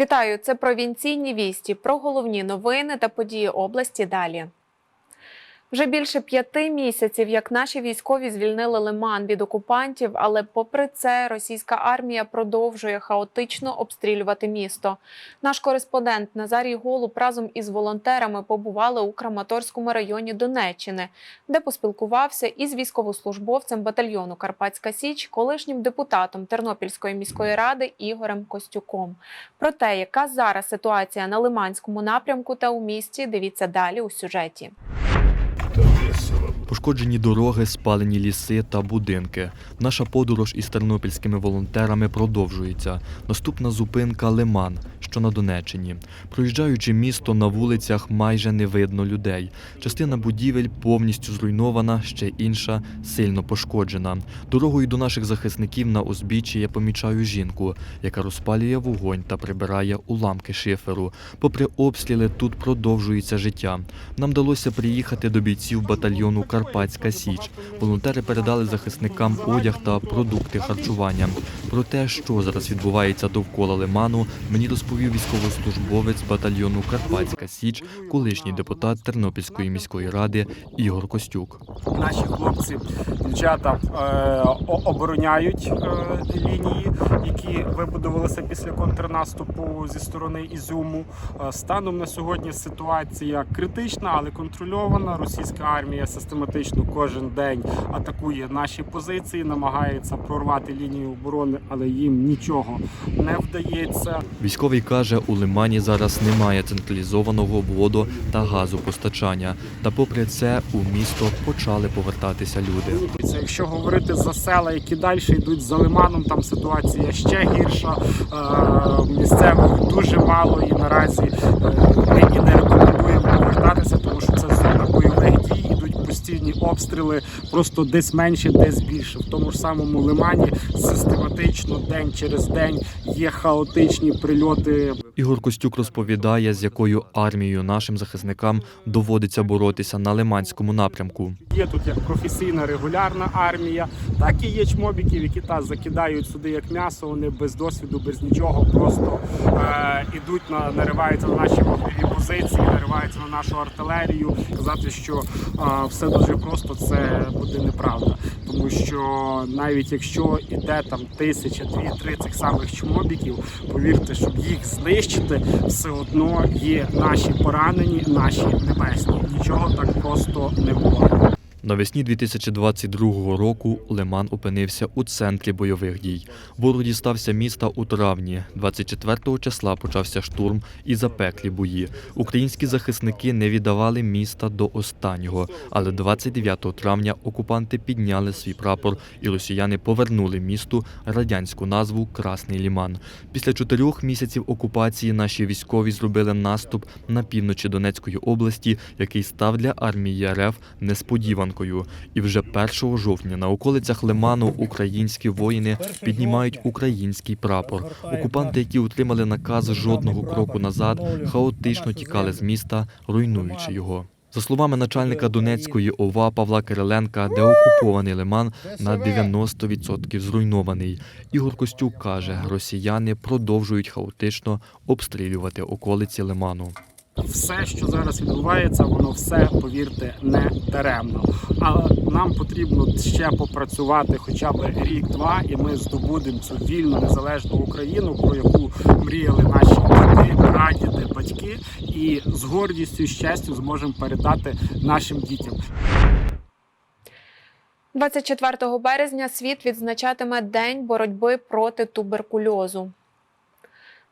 Вітаю! Це провінційні вісті про головні новини та події області. Далі. Вже більше п'яти місяців, як наші військові звільнили Лиман від окупантів, але попри це російська армія продовжує хаотично обстрілювати місто. Наш кореспондент Назарій Голуб разом із волонтерами побували у Краматорському районі Донеччини, де поспілкувався із військовослужбовцем батальйону Карпатська Січ, колишнім депутатом Тернопільської міської ради Ігорем Костюком. Про те, яка зараз ситуація на Лиманському напрямку та у місті, дивіться далі у сюжеті. Пошкоджені дороги, спалені ліси та будинки. Наша подорож із тернопільськими волонтерами продовжується. Наступна зупинка Лиман, що на Донеччині. Проїжджаючи місто на вулицях, майже не видно людей. Частина будівель повністю зруйнована, ще інша сильно пошкоджена. Дорогою до наших захисників на узбіччі я помічаю жінку, яка розпалює вогонь та прибирає уламки шиферу. Попри обстріли, тут продовжується життя. Нам вдалося приїхати до бійців батальйону Карпатська Січ. Волонтери передали захисникам одяг та продукти харчування. Про те, що зараз відбувається довкола лиману, мені розповів військовослужбовець батальйону Карпатська Січ, колишній депутат Тернопільської міської ради Ігор Костюк. Наші хлопці, дівчата е, обороняють е, лінії, вибудувалися після контрнаступу зі сторони Ізюму. Е, станом на сьогодні ситуація критична, але контрольована. Російська армія систематично кожен день атакує наші позиції, намагається прорвати лінію оборони, але їм нічого не вдається. Військовий каже, у лимані зараз немає централізованого воду та газопостачання. Та попри це у місто почали повертатися люди. Якщо говорити за села, які далі йдуть за лиманом, там ситуація ще гірша. Е, Місцевих дуже мало і наразі е, ми і не рекомендуємо повертатися, тому що це зона бойових дій, ідуть постійні обстріли, просто десь менше, десь більше. В тому ж самому лимані систематично день через день є хаотичні прильоти. Ігор Костюк розповідає, з якою армією нашим захисникам доводиться боротися на лиманському напрямку. Є тут як професійна регулярна армія, так і є чмобіків, які та закидають сюди як м'ясо. Вони без досвіду, без нічого, просто е, ідуть на нариваються на наші вогневі позиції, нариваються на нашу артилерію. Казати, що е, все дуже просто, це буде неправда. Тому що навіть якщо іде там тисяча, дві-три цих самих чмобіків, повірте, щоб їх знищити, все одно є наші поранені, наші небесні. Нічого так просто не буває. Навесні 2022 року Лиман опинився у центрі бойових дій. Ворог дістався міста у травні. 24 числа почався штурм і запеклі бої. Українські захисники не віддавали міста до останнього, але 29 травня окупанти підняли свій прапор, і росіяни повернули місту радянську назву Красний Ліман. Після чотирьох місяців окупації наші військові зробили наступ на півночі Донецької області, який став для армії РФ несподіванкою. І вже 1 жовтня на околицях Лиману українські воїни піднімають український прапор. Окупанти, які отримали наказ жодного кроку назад, хаотично тікали з міста, руйнуючи його. За словами начальника Донецької ОВА Павла Кириленка, де окупований лиман на 90% зруйнований. Ігор Костюк каже, росіяни продовжують хаотично обстрілювати околиці лиману. Все, що зараз відбувається, воно все, повірте, не даремно. А нам потрібно ще попрацювати хоча б рік-два, і ми здобудемо цю вільну незалежну Україну, про яку мріяли наші діти, прадіди, батьки, і з гордістю і з честю зможемо передати нашим дітям. 24 березня світ відзначатиме День боротьби проти туберкульозу.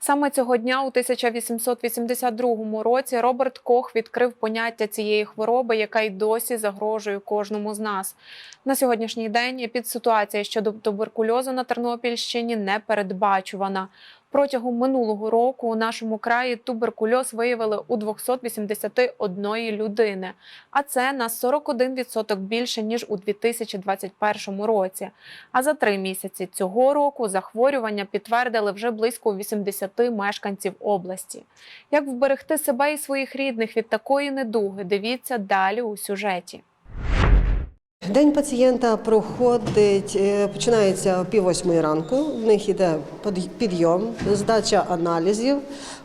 Саме цього дня, у 1882 році, Роберт Кох відкрив поняття цієї хвороби, яка й досі загрожує кожному з нас. На сьогоднішній день епідситуація щодо туберкульозу на Тернопільщині не передбачувана. Протягом минулого року у нашому краї туберкульоз виявили у 281 людини, а це на 41% більше ніж у 2021 році. А за три місяці цього року захворювання підтвердили вже близько 80 мешканців області. Як вберегти себе і своїх рідних від такої недуги? Дивіться далі у сюжеті. День пацієнта проходить, е, починається о пів восьмої ранку. В них йде підйом, здача аналізів,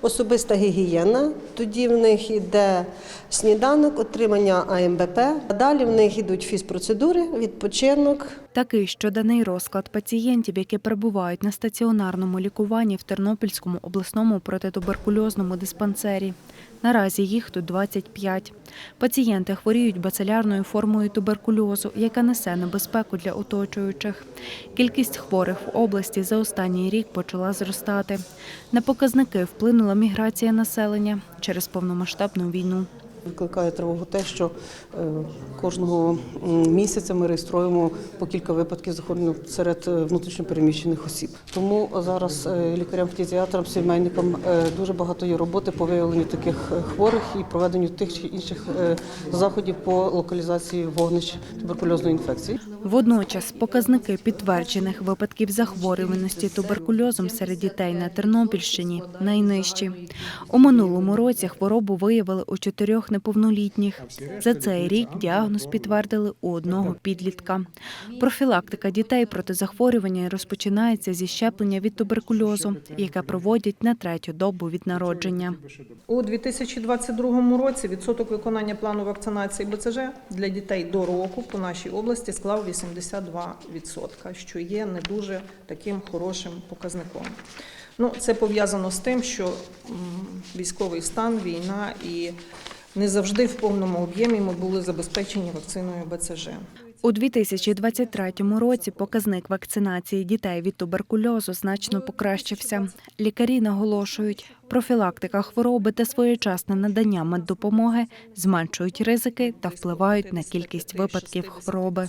особиста гігієна. Тоді в них йде сніданок, отримання АМБП. А Далі в них йдуть фізпроцедури, відпочинок. Такий щоденний розклад пацієнтів, які перебувають на стаціонарному лікуванні в Тернопільському обласному протитуберкульозному диспансері. Наразі їх тут 25. Пацієнти хворіють бацилярною формою туберкульозу, яка несе небезпеку для оточуючих. Кількість хворих в області за останній рік почала зростати. На показники вплинула міграція населення через повномасштабну війну. Викликає тривогу те, що е, кожного місяця ми реєструємо по кілька випадків захворювання серед е, внутрішньопереміщених осіб. Тому зараз е, лікарям, фтизіатрам, сімейникам дуже багато є роботи по виявленню таких хворих і проведенню тих чи інших заходів по локалізації вогнищ туберкульозної інфекції. Водночас показники підтверджених випадків захворюваності туберкульозом серед дітей на Тернопільщині найнижчі. У минулому році хворобу виявили у чотирьох неповнолітніх. За цей рік діагноз підтвердили у одного підлітка. Профілактика дітей проти захворювання розпочинається зі щеплення від туберкульозу, яке проводять на третю добу від народження. У 2022 році відсоток виконання плану вакцинації БЦЖ для дітей до року по нашій області склав 82%, що є не дуже таким хорошим показником. Ну, це пов'язано з тим, що військовий стан, війна і не завжди в повному об'ємі ми були забезпечені вакциною БЦЖ. У 2023 році показник вакцинації дітей від туберкульозу значно покращився. Лікарі наголошують, профілактика хвороби та своєчасне надання меддопомоги зменшують ризики та впливають на кількість випадків хвороби.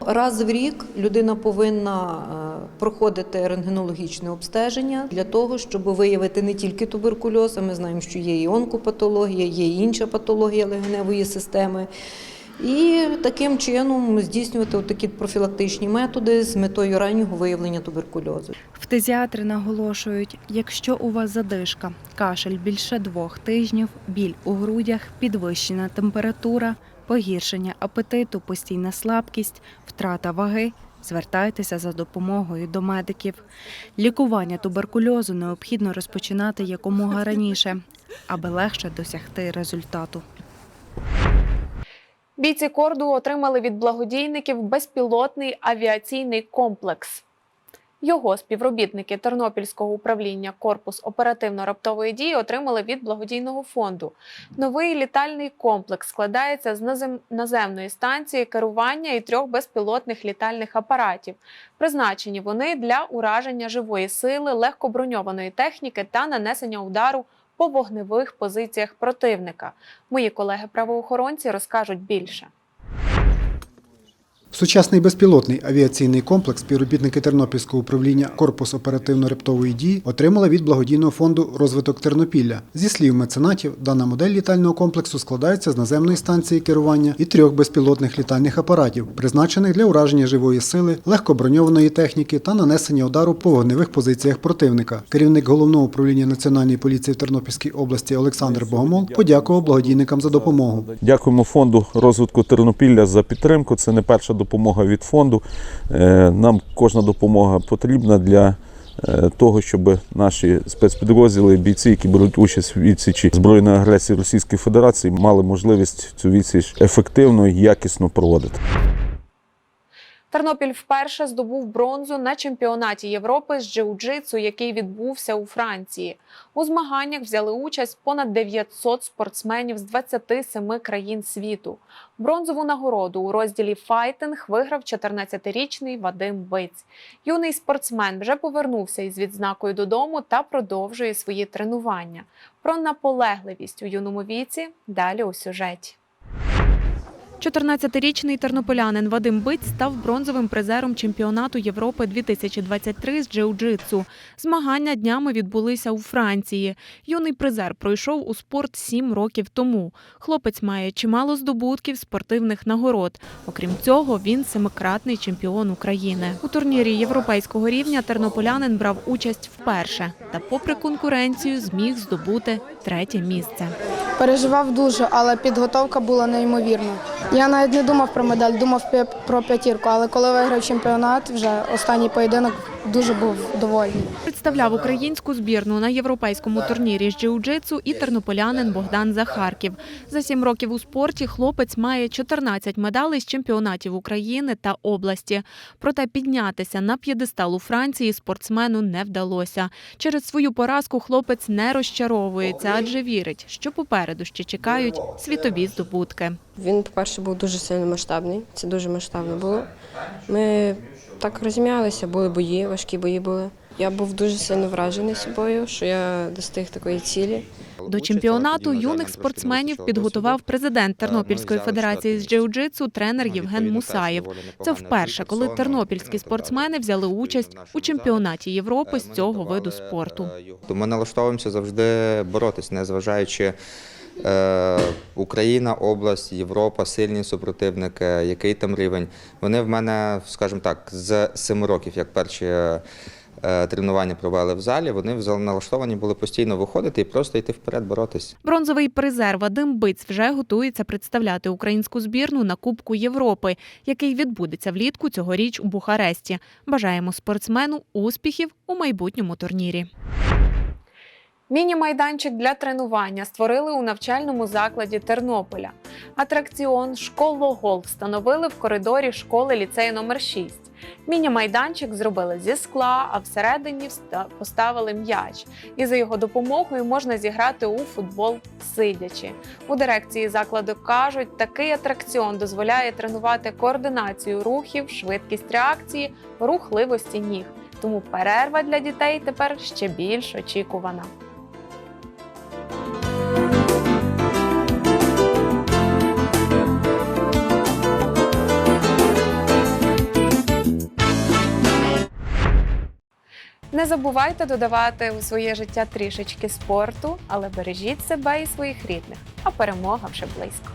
Раз в рік людина повинна е, проходити рентгенологічне обстеження для того, щоб виявити не тільки туберкульоз, а ми знаємо, що є і онкопатологія, є і інша патологія легеневої системи. І таким чином здійснювати такі профілактичні методи з метою раннього виявлення туберкульозу. Фтизіатри наголошують, якщо у вас задишка, кашель більше двох тижнів, біль у грудях, підвищена температура, погіршення апетиту, постійна слабкість, втрата ваги. Звертайтеся за допомогою до медиків. Лікування туберкульозу необхідно розпочинати якомога раніше, аби легше досягти результату. Бійці корду отримали від благодійників безпілотний авіаційний комплекс. Його співробітники Тернопільського управління Корпус оперативно-раптової дії отримали від благодійного фонду. Новий літальний комплекс складається з наземної станції керування і трьох безпілотних літальних апаратів. Призначені вони для ураження живої сили, легкоброньованої техніки та нанесення удару по вогневих позиціях противника. Мої колеги-правоохоронці розкажуть більше. Сучасний безпілотний авіаційний комплекс співробітники Тернопільського управління Корпус оперативно-рептової дії отримали від благодійного фонду розвиток Тернопілля. Зі слів меценатів, дана модель літального комплексу складається з наземної станції керування і трьох безпілотних літальних апаратів, призначених для ураження живої сили, легкоброньованої техніки та нанесення удару по вогневих позиціях противника. Керівник головного управління національної поліції в Тернопільській області Олександр Богомол подякував благодійникам за допомогу. Дякуємо фонду розвитку Тернопілля за підтримку. Це не перша допомога від фонду. Е, Нам кожна допомога потрібна для е, того, щоб наші спецпідрозділи, бійці, які беруть участь в відсічі збройної агресії Російської Федерації, мали можливість цю відсіч ефективно і якісно проводити. Тернопіль вперше здобув бронзу на чемпіонаті Європи з джиу-джитсу, який відбувся у Франції. У змаганнях взяли участь понад 900 спортсменів з 27 країн світу. Бронзову нагороду у розділі файтинг виграв 14-річний Вадим Биць. Юний спортсмен вже повернувся із відзнакою додому та продовжує свої тренування. Про наполегливість у юному віці далі у сюжеті. 14-річний тернополянин Вадим Биць став бронзовим призером чемпіонату Європи 2023 з джиу-джитсу. Змагання днями відбулися у Франції. Юний призер пройшов у спорт сім років тому. Хлопець має чимало здобутків спортивних нагород. Окрім цього, він семикратний чемпіон України. У турнірі європейського рівня тернополянин брав участь вперше та, попри конкуренцію, зміг здобути третє місце. Переживав дуже, але підготовка була неймовірна. Я навіть не думав про медаль, думав про п'ятірку, але коли виграв чемпіонат, вже останній поєдинок дуже був довольний. Представляв українську збірну на європейському турнірі з джиу-джитсу і тернополянин Богдан Захарків. За сім років у спорті хлопець має 14 медалей з чемпіонатів України та області. Проте піднятися на п'єдестал у Франції спортсмену не вдалося. Через свою поразку хлопець не розчаровується, адже вірить, що попереду ще чекають світові здобутки. Він, по-перше, був дуже сильно масштабний. Це дуже масштабно було. Ми так розім'ялися, були бої, важкі бої були. Я був дуже сильно вражений собою, що я достиг такої цілі. До чемпіонату юних спортсменів підготував президент Тернопільської федерації з джиу-джитсу тренер Євген Мусаєв. Це вперше, коли тернопільські спортсмени взяли участь у чемпіонаті Європи з цього виду спорту. То ми налаштовуємося завжди боротись, незважаючи Україна, область, Європа, сильні супротивники, який там рівень. Вони в мене, скажімо так, з семи років, як перші е, тренування провели в залі, вони налаштовані були постійно виходити і просто йти вперед, боротись. Бронзовий призер Вадим Биць вже готується представляти українську збірну на Кубку Європи, який відбудеться влітку цьогоріч у Бухаресті. Бажаємо спортсмену успіхів у майбутньому турнірі. Міні-майданчик для тренування створили у навчальному закладі Тернополя. Атракціон «Школогол» встановили в коридорі школи ліцею номер 6. Міні-майданчик зробили зі скла, а всередині поставили м'яч. І за його допомогою можна зіграти у футбол сидячи. У дирекції закладу кажуть, такий атракціон дозволяє тренувати координацію рухів, швидкість реакції, рухливості ніг. Тому перерва для дітей тепер ще більш очікувана. Не забувайте додавати у своє життя трішечки спорту, але бережіть себе і своїх рідних, а перемога вже близько.